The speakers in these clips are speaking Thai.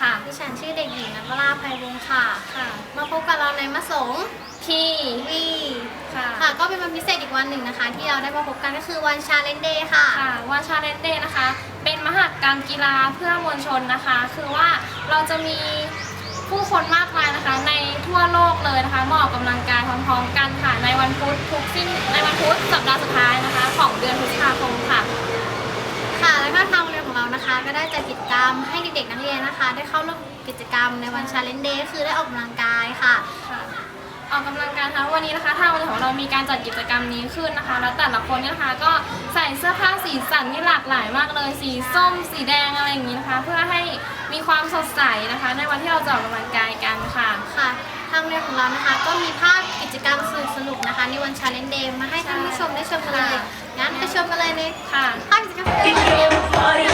ค่ะพี่ฉันชื่อเด็กหญิงนัทวราภัยวงศ์ค่ะ ค่ะ มาพบกับเราในมะสงพี่พี่ค่ะ ค่ะก็เป็นวันพิเศษอีกวันหนึ่งนะคะ ที่เราได้มาพบกันก็คือวันชาเลนเดย์ค่ะ ค่ะวันชาเลนเดย์นะคะ เป็นมหากรรมกีฬาเพื่อมวลชนนะคะ คือว่าเราจะมีผู้คนมากมายนะคะ ในทั่วโลกเลยนะคะมาออกกำลังกายพร้อมๆกันค่ะ ในวันพุธทุกสิ้นในวันพุธสัปดาห์สุดท้ายนะคะ ของเดือนพฤษภาคมค่ะ ค่ะ แล้วก็ทาง นะคะ ก็ได้จัดกิจกรรมให้เด็กๆนักเรียนนะคะ ได้เข้าร่วมกิจกรรมในวันชาเลนเดย์คือได้ออกกำลังกายค่ะ ค่ะออกกำลังกายนะคะวันนี้นะคะทางโรงเรียนของเรามีการจัดกิจกรรมนี้ขึ้นนะคะ แล้วแต่ละคนเนี่ยนะคะก็ใส่เสื้อผ้าสีสันที่หลากหลายมากเลย สีส้ม สีแดงอะไรอย่างนี้นะคะ เพื่อ มีความสดใสนะคะ ในวันที่เราจะออกกำลังกายกันค่ะ ค่ะทางโรงเรียนของเรานะคะ ก็มีภาพกิจกรรมสนุกๆนะคะ ในวันชาเลนเดย์มาให้ท่านผู้ชมได้ชมกันเลยค่ะงั้นไปชมกันเลยในค่ะ ภาพกิจกรรมกันเลย Party,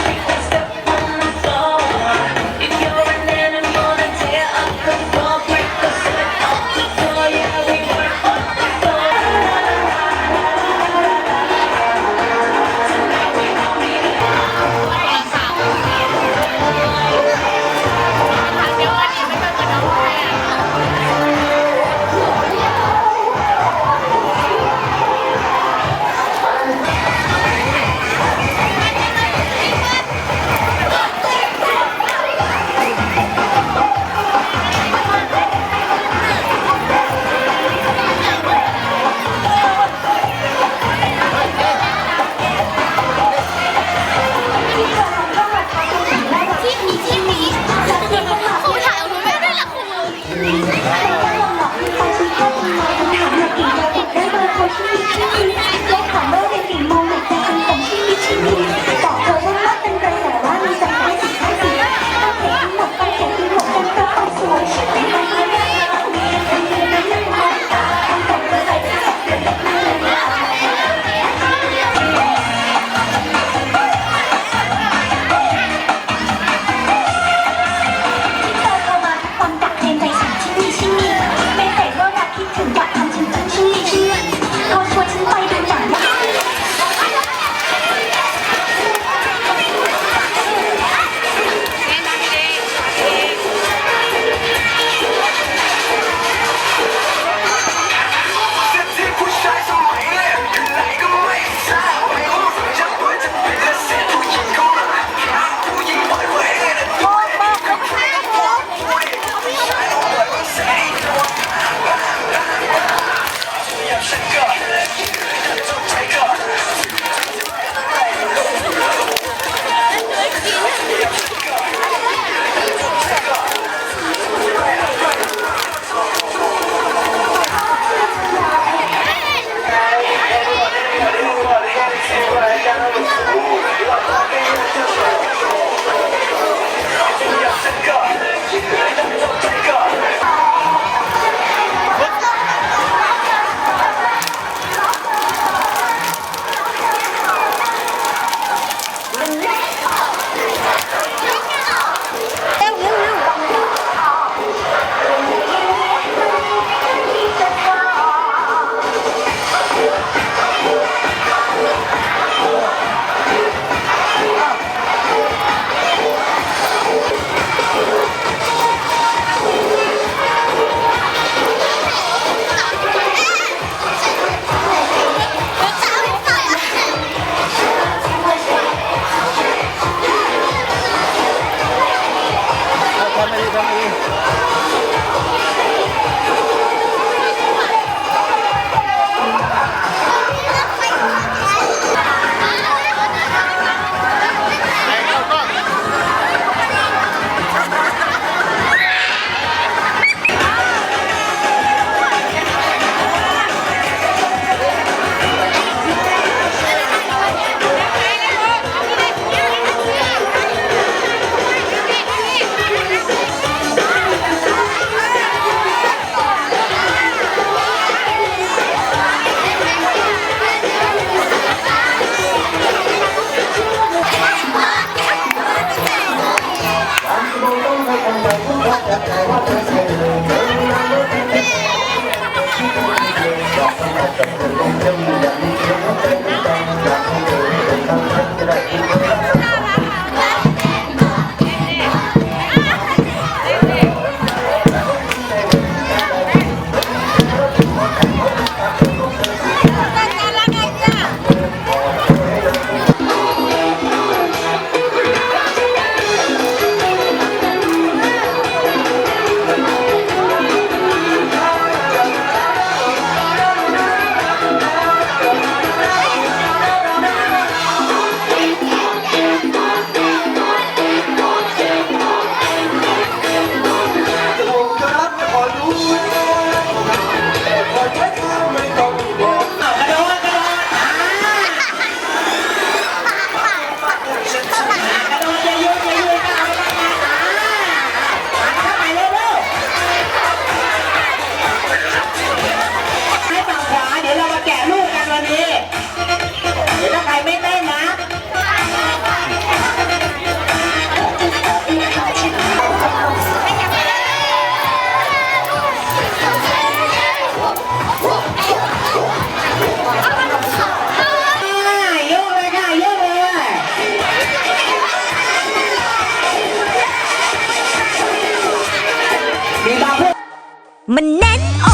มันแน่นอก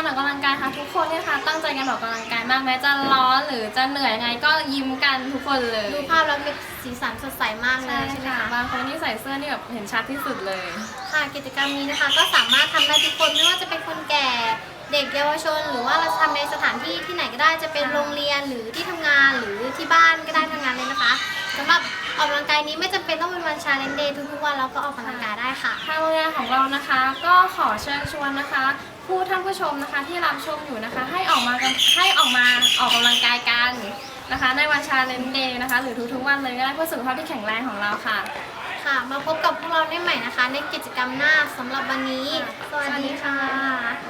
การออกกำลังกายค่ะทุกคนเนี่ยค่ะ ตั้งใจกันออกกำลังกายมากแม้จะร้อนหรือจะเหนื่อยยังไงก็ยิ้มกันทุกคนเลยดูภาพแล้วมีสีสันสดใสมากเลใช่ยใช่ไหมค่ะคะบางคนนี่ใส่เสื้อนี่แบบเห็นชัดที่สุดเลย ค่ะกิจกรรมนี้นะคะก็สามารถทำได้ทุกคนไม่ว่าจะเป็นคนแก่เด็กเยาวชน หรือว่าเราทำในสถานที่ที่ไหนก็ได้จะเป็นโรงเรียนหรือที่ทำงานหรือที่บ้านก็ได้ทำงานเลยนะคะ สำหรับออกกำลังกายนี้ไม่จำเป็นต้องเป็นวันชาเลนเดย์ทุกๆวันเราก็ออกกำลังกายได้ค่ะ ทางโรงเรียนของเรานะคะ ก็ขอเชิญชวนนะคะ ผู้ท่านผู้ชมนะคะที่รับชมอยู่นะคะ ให้ออกมากันให้ออกมาออกกำลังกายกันนะคะ ในวันชาเลนเดย์นะคะ หรือทุกๆวันเลยก็ได้เพื่อสุขภาพที่แข็งแรงของเราค่ะ ค่ะ มาพบกับพวกเราได้ใหม่นะคะ ในกิจกรรมหน้าสำหรับวันนี้ สวัสดีค่ะ